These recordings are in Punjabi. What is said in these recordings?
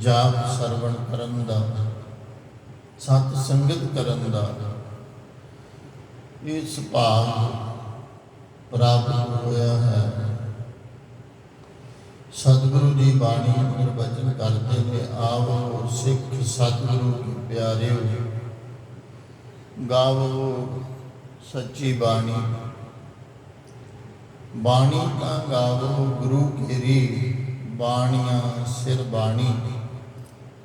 ਜਾਪ ਸਰਵਣ ਕਰਨ ਦਾ, ਸਤ ਸੰਗਤ ਕਰਨ ਦਾ। ਇਹ ਸੁਭਾਗ ਪ੍ਰਾਪਤ ਹੋਇਆ ਹੈ। ਸਤਿਗੁਰੂ ਦੀ ਬਾਣੀ ਅੰਦਰ ਕਰਦੇ ਨੇ, ਆਵੋ ਸਿੱਖ ਸਤਿਗੁਰੂ ਕੀ ਪਿਆਰਿਓ। ਗਾਵੋ ਸੱਚੀ ਬਾਣੀ। ਬਾਣੀ ਤਾਂ ਗਾਵੋ ਗੁਰੂ ਕੇਰੀ, ਬਾਣੀਆਂ ਸਿਰ ਬਾਣੀ।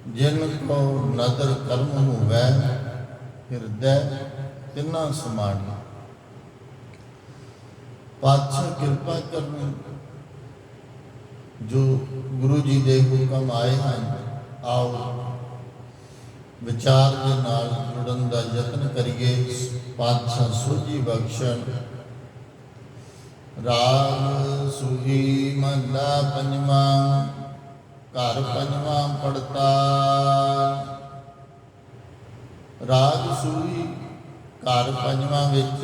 ਜਿਨ ਕੋ ਨਦਰ ਕਰਮ ਹੋਵੈ ਹਿਰਦੈ ਤਿੰਨਾ ਸਮਾਣੀ। ਪਾਤਸ਼ਾਹ ਕਿਰਪਾ ਕਰਨ, ਜੋ ਗੁਰੂ ਜੀ ਦੇ ਹੁਕਮ ਆਏ ਹਨ, ਆਓ ਵਿਚਾਰ ਦੇ ਨਾਲ ਜੁੜਨ ਦਾ ਯਤਨ ਕਰੀਏ। ਪਾਤਸ਼ਾਹ ਸੋਝੀ ਬਖਸ਼ਣ। ਰਾਗ ਸੁਹੀ ਮਹਲਾ ਪੰਜਵਾਂ ਘਰ ਪੰਜਵਾਂ ਪੜਤਾ। ਰਾਜ ਸੂਈ ਘਰ ਪੰਜਵਾਂ ਵਿੱਚ।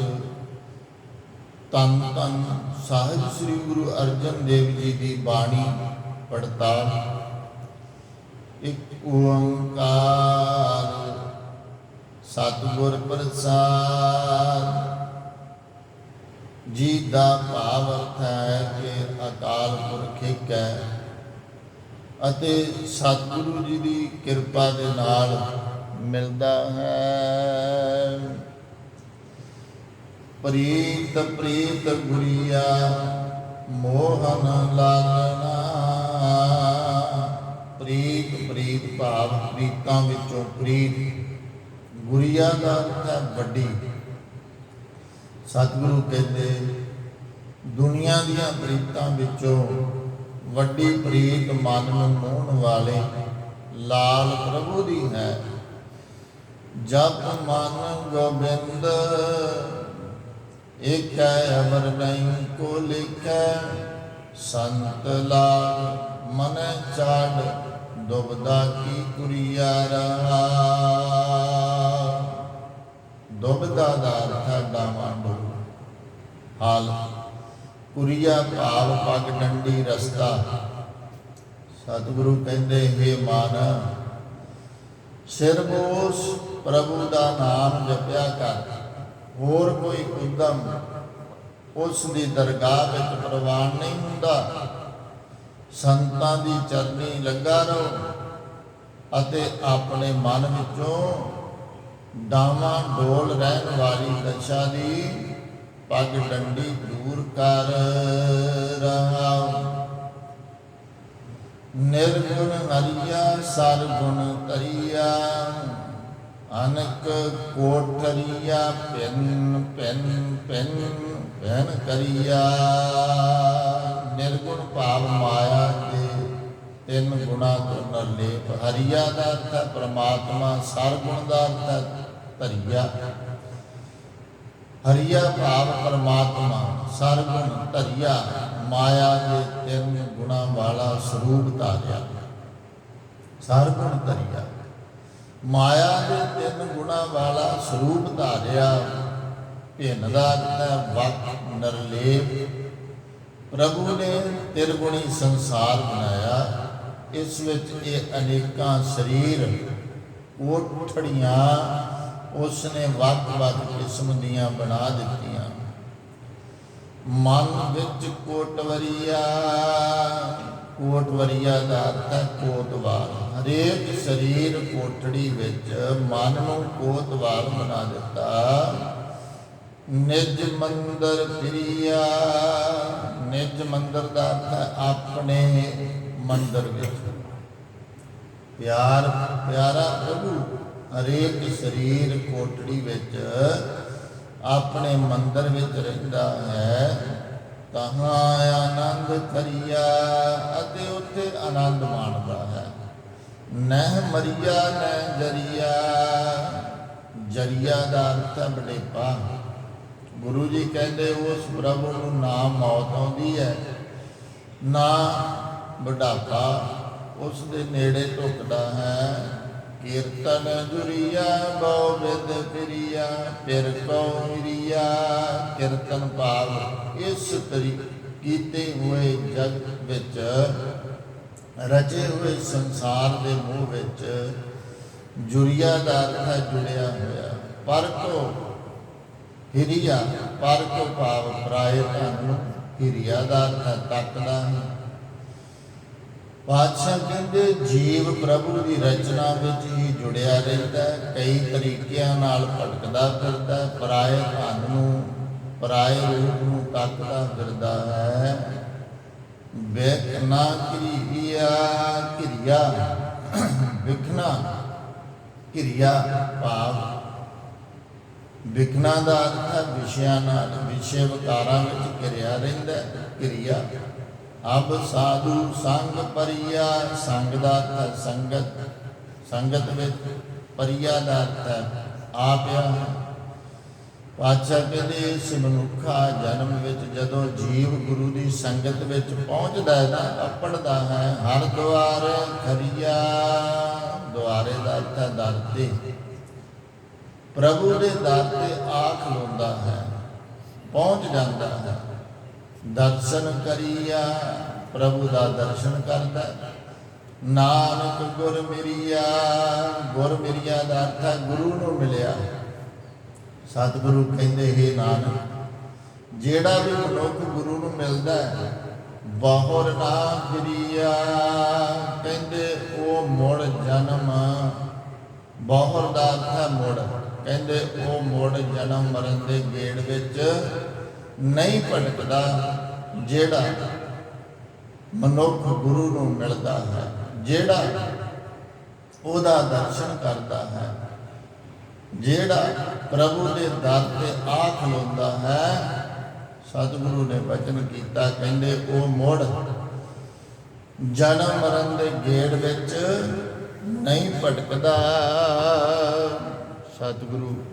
ਤਨ ਤਨ ਸਾਹਿਬ ਸ੍ਰੀ ਗੁਰੂ ਅਰਜਨ ਦੇਵ ਜੀ ਦੀ ਬਾਣੀ ਪੜਤਾਲ ਇੱਕ ਓੰਕਾਰ ਸਤਿਗੁਰ ਪ੍ਰਸਾਦ। ਜੀ ਦਾ ਭਾਵ ਅਰਥ ਹੈ ਕਿ ਅਕਾਲ ਪੁਰਖ ਹੈ ਅਤੇ ਸਤਿਗੁਰੂ ਜੀ ਦੀ ਕਿਰਪਾ ਦੇ ਨਾਲ ਮਿਲਦਾ ਹੈ। ਪ੍ਰੀਤ ਪ੍ਰੀਤ ਗੁਰੀਆ ਮੋਹਨ ਲਾਗਣਾ। ਪ੍ਰੀਤ ਪ੍ਰੀਤ ਭਾਵ ਪ੍ਰੀਤਾਂ ਵਿੱਚੋਂ ਪ੍ਰੀਤ, ਗੁਰੀਆ ਦਾ ਅਰਥ ਹੈ ਵੱਡੀ। ਸਤਿਗੁਰੂ ਕਹਿੰਦੇ, ਦੁਨੀਆ ਦੀਆਂ ਪ੍ਰੀਤਾਂ ਵਿੱਚੋਂ ਵੱਡੀ ਪ੍ਰੀਤ ਮਨ ਨੂੰ ਮੋਹਣ ਵਾਲੇ ਲਾਲ ਪ੍ਰਭੂ ਦੀ ਹੈ। ਜਪ ਮਨ ਗੋਬਿੰਦ ਇਕ ਹੈ ਅਮਰ ਨਹੀਂ ਕੋ ਲਿਖੈ ਸੰਤ ਲਾਗ ਮਨ ਚਾੜ, ਦੁਬਦਾ ਕੀ ਕੁਰੀਆ ਰਹਾ। ਦੁਬਦਾ ਦਾ ਅਰਥ ਹੈ ਹਾਲ ਕੁਰੀਆ ਭਾਵ ਪਗ ਡੰਡੀ ਰਸਤਾ। ਸਤਿਗੁਰੂ ਕਹਿੰਦੇ, ਹੈ ਮਨ ਸਿਰਬੋਸ ਪ੍ਰਭੂ ਦਾ ਨਾਮ ਜਪਿਆ ਕਰ। ਹੋਰ ਕੋਈ ਉਦਮ ਉਸ ਦੀ ਦਰਗਾਹ ਵਿੱਚ ਪ੍ਰਵਾਨ ਨਹੀਂ ਹੁੰਦਾ। ਸੰਤਾਂ ਦੀ ਚਰਨੀ ਲੱਗਾ ਰਹੋ ਅਤੇ ਆਪਣੇ ਮਨ ਵਿੱਚੋਂ ਡਾਵਾਂ ਡੋਲ ਰਹਿਣ ਵਾਲੀ ਦਸ਼ਾ ਦੀ ਪੱਗ ਡੰਡੀ ਦੂਰ ਕਰ ਰਹਾ ਨਿਰਗੁਣ ਹਰੀਆ, ਸਰਗੁਣ ਤਰੀਆ ਅਨਕ ਕੋਠਰੀਆ ਪਿੰਨ ਪਿੰਨ ਪਿੰਨ ਪੈਨ ਕਰੀਆ। ਨਿਰਗੁਣ ਭਾਵ ਮਾਇਆ ਦੇ ਤਿੰਨ ਗੁਣਾ ਤੋਂ ਨਰਲੇਪ ਹਰੀਆ ਦਾ ਅਰਥ ਹੈ ਪ੍ਰਮਾਤਮਾ, ਸਰਗੁਣ ਦਾ ਅਰਥ ਹੈ ਧਰੀਆ। ਹਰੀਆ ਭਾਵ ਪਰਮਾਤਮਾ, ਸਰਗੁਣ ਧਰੀਆ, ਮਾਇਆ ਦੇ ਤਿੰਨ ਗੁਣਾ ਵਾਲਾ ਸਰੂਪ ਧਾਰਿਆ। ਸਰਗੁਣ ਧਰੀਆ। ਮਾਇਆ ਦੇ ਤਿੰਨ ਗੁਣਾ ਵਾਲਾ ਸਰੂਪ ਧਾਰਿਆ ਭਿੰਨ ਦਾ ਅਰਥ ਹੈ ਵਕ ਨਰਲੇਪ। ਪ੍ਰਭੂ ਨੇ ਤਿਰਗੁਣੀ ਸੰਸਾਰ ਬਣਾਇਆ, ਇਸ ਵਿੱਚ ਇਹ ਅਨੇਕਾਂ ਸਰੀਰ ਕੋਠੜੀਆਂ ਉਸ ਨੇ ਵੱਖ-ਵੱਖ ਕਿਸਮ ਦੀਆਂ ਬਣਾ ਦਿੱਤੀਆਂ। ਮਨ ਵਿੱਚ ਕੋਟਵਰੀਆ ਕੋਟਵਰੀਆ ਦਾ ਅਰਥ ਹੈ ਹਰੇਕ ਸਰੀਰ ਕੋਠੜੀ ਵਿੱਚ ਮਨ ਨੂੰ ਕੋਤਵਾਲ ਬਣਾ ਦਿੱਤਾ। ਨਿਜ ਮੰਦਰ ਪ੍ਰਿਆ ਨਿਜ ਮੰਦਰ ਦਾ ਅਰਥ ਹੈ ਆਪਣੇ ਮੰਦਰ ਵਿੱਚ। ਪਿਆਰ, ਪਿਆਰਾ ਪ੍ਰਭੂ। ਹਰੇਕ ਸਰੀਰ ਕੋਟੜੀ ਵਿੱਚ ਆਪਣੇ ਮੰਦਰ ਵਿੱਚ ਰਹਿੰਦਾ ਹੈ। ਤਹਾਂ ਆਨੰਦ ਕਰਿਆ ਅਤੇ ਉੱਥੇ ਆਨੰਦ ਮਾਣਦਾ ਹੈ। ਨਹਿ ਮਰੀਆ, ਨਹਿ ਜਰੀਆ ਜਰੀਆ ਦਾ ਅਰਥ ਹੈ ਬੜੇਪਾ ਗੁਰੂ ਜੀ ਕਹਿੰਦੇ ਉਸ ਪ੍ਰਭੂ ਨੂੰ ਨਾ ਮੌਤ ਆਉਂਦੀ ਹੈ, ਨਾ ਬੁਢਾਪਾ ਉਸ ਦੇ ਨੇੜੇ ਢੁਕਦਾ ਹੈ। ਕੀਰਤਨ ਜੁਰੀਆ ਬਹੁ ਵਿਦ ਫਿਰੀਆ, ਫਿਰ ਕਉ ਮਿਰੀਆ ਕੀਰਤਨ ਭਾਵ ਇਸ ਤਰੀ ਕੀਤੇ ਹੋਏ ਜਗ ਵਿੱਚ, ਰਚੇ ਹੋਏ ਸੰਸਾਰ ਦੇ ਮੂਹ ਵਿੱਚ ਜੁਰੀਆ ਦਾ ਅਰਥ ਜੁੜਿਆ ਹੋਇਆ। ਪਰ ਕੋ ਹਿਰਿਆ ਪਰ ਕੋ ਭਾਵ ਪ੍ਰਾਇ ਧਨ ਨੂੰ ਹਿਰਿਆ ਦਾ ਅਰਥ ਤੱਕਦਾ ਹੈ। ਪਾਤਸ਼ਾਹ ਕਹਿੰਦੇ ਜੀਵ ਪ੍ਰਭੂ ਦੀ ਰਚਨਾ ਵਿੱਚ ਹੀ ਜੁੜਿਆ ਰਹਿੰਦਾ ਹੈ ਕਈ ਤਰੀਕਿਆਂ ਨਾਲ ਭਟਕਦਾ ਫਿਰਦਾ ਹੈ ਪਰਾਏ ਧਨ ਨੂੰ ਪਰਾਏ ਰੂਪ ਨੂੰ ਤੱਕਦਾ ਫਿਰਦਾ ਹੈ। ਵੇਖਣਾ ਕਿਰਿਆ ਕਿਰਿਆ ਵਿਖਣਾ ਕਿਰਿਆ ਭਾਵ। ਵਿਖਣਾ ਦਾ ਅਰਥ ਹੈ ਵਿਸ਼ਿਆਂ ਨਾਲ ਵਿਸ਼ੇ ਵਿਕਾਰਾਂ ਵਿੱਚ ਕਿਰਿਆ ਰਹਿੰਦਾ ਹੈ, ਕਿਰਿਆ ਅਬ ਸਾਧੂ ਸੰਗ ਪਰਿਆ ਸੰਗ ਦਾ ਅਰਥ ਸੰਗਤ ਸੰਗਤ ਵਿੱਚ ਪਰਿਆ ਦਾ ਅਰਥ ਆਪਿਆ। ਪਾਤਸ਼ਾਹ ਕਹਿੰਦੇ ਇਸ ਮਨੁੱਖਾ ਜਨਮ ਵਿੱਚ ਜਦੋਂ ਜੀਵ ਗੁਰੂ ਦੀ ਸੰਗਤ ਵਿੱਚ ਪਹੁੰਚਦਾ ਹੈ ਨਾ ਆਪਣਦਾ ਹੈ, ਹਰ ਦੁਆਰ ਖਰੀਆ, ਦੁਆਰੇ ਦਾ ਅਰਥ ਦਰ ਤੇ ਪ੍ਰਭੂ ਦੇ ਦਰ ਤੇ ਆਖ ਲਾਉਂਦਾ ਹੈ, ਪਹੁੰਚ ਜਾਂਦਾ ਹੈ। ਦਰਸ਼ਨ ਕਰੀਆ, ਪ੍ਰਭੂ ਦਾ ਦਰਸ਼ਨ ਕਰਦਾ। ਨਾਨਕ ਗੁਰ ਮਿਰਿਆ ਗੁਰ ਮਿਰਿਆ ਦਾ ਅਰਥ ਹੈ ਗੁਰੂ ਨੂੰ ਮਿਲਿਆ। ਸਤਿਗੁਰੂ ਕਹਿੰਦੇ, ਹੈ ਨਾਨਕ, ਜਿਹੜਾ ਵੀ ਮਨੁੱਖ ਗੁਰੂ ਨੂੰ ਮਿਲਦਾ ਹੈ, ਬਾਹਰ ਨਾ ਗਿਰਿਆ ਕਹਿੰਦੇ, ਉਹ ਮੁੜ ਜਨਮ, ਬਾਹਰ ਦਾ ਅਰਥ ਹੈ ਮੁੜ। ਕਹਿੰਦੇ, ਉਹ ਮੁੜ ਜਨਮ ਮਰਨ ਦੇ ਗੇੜ ਵਿੱਚ ਨਹੀਂ ਭਟਕਦਾ ਜਿਹੜਾ ਮਨੁੱਖ ਗੁਰੂ ਨੂੰ ਮਿਲਦਾ ਹੈ, ਜਿਹੜਾ ਉਹਦਾ ਦਰਸ਼ਨ ਕਰਦਾ ਹੈ, ਜਿਹੜਾ ਪ੍ਰਭੂ ਦੇ ਦਰ ਤੇ ਆ ਖਲੋਂਦਾ ਹੈ, ਸਤਿਗੁਰੂ ਨੇ ਬਚਨ ਕੀਤਾ, ਕਹਿੰਦੇ ਉਹ ਮੋੜ ਜਨਮ ਮਰਨ ਦੇ ਗੇੜ ਵਿੱਚ ਨਹੀਂ ਭਟਕਦਾ। ਸਤਿਗੁਰੂ